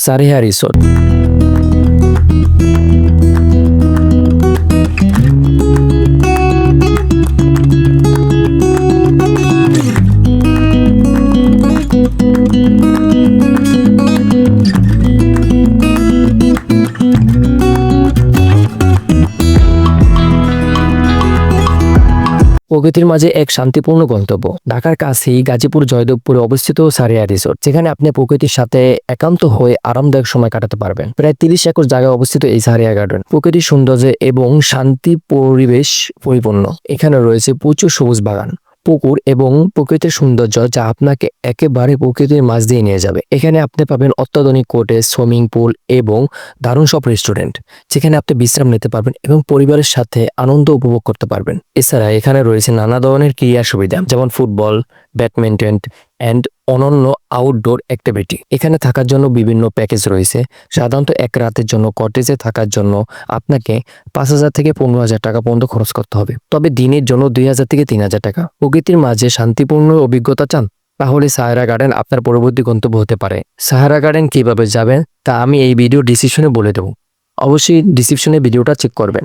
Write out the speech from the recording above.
সারেহা resort প্রকৃতির মাঝে এক শান্তিপূর্ণ গন্তব্য। ঢাকার কাছেই গাজীপুর জয়দেবপুরে অবস্থিত সারিয়া রিসোর্ট, যেখানে আপনি প্রকৃতির সাথে একান্ত হয়ে আরামদায়ক সময় কাটাতে পারবেন। প্রায় তিরিশ একর জায়গায় অবস্থিত এই সারিয়া গার্ডেন প্রকৃতির সৌন্দর্য এবং শান্তি পরিবেশ পরিপূর্ণ। এখানে রয়েছে প্রচুর সবুজ বাগান। পুকুর এবং প্রকৃতির সৌন্দর্য যা আপনাকে একেবারে প্রকৃতির মাঝ দিয়ে নিয়ে যাবে। এখানে আপনি পাবেন অত্যাধুনিক কোটেজ, সুইমিং পুল এবং দারুণ সব রেস্টুরেন্ট, যেখানে আপনি বিশ্রাম নিতে পারবেন এবং পরিবারের সাথে আনন্দ উপভোগ করতে পারবেন। এছাড়া এখানে রয়েছে নানা ধরনের ক্রীড়া সুবিধা, যেমন ফুটবল, ব্যাডমিন্টন অ্যান্ড অনন্য আউটডোর অ্যাক্টিভিটি এখানে থাকার জন্য বিভিন্ন প্যাকেজ রয়েছে। সাধারণত এক রাতের জন্য কটেজে থাকার জন্য আপনাকে পাঁচ হাজার থেকে পনেরো হাজার টাকা পর্যন্ত খরচ করতে হবে। তবে দিনের জন্য দুই হাজার থেকে তিন হাজার টাকা। প্রকৃতির মাঝে শান্তিপূর্ণ অভিজ্ঞতা চান, তাহলে সাহারা গার্ডেন আপনার পরবর্তী গন্তব্য হতে পারে। সাহারা গার্ডেন কীভাবে যাবেন তা আমি এই ভিডিও ডিসক্রিপশনে বলে দেবো। অবশ্যই ডিসক্রিপশনে ভিডিওটা চেক করবেন।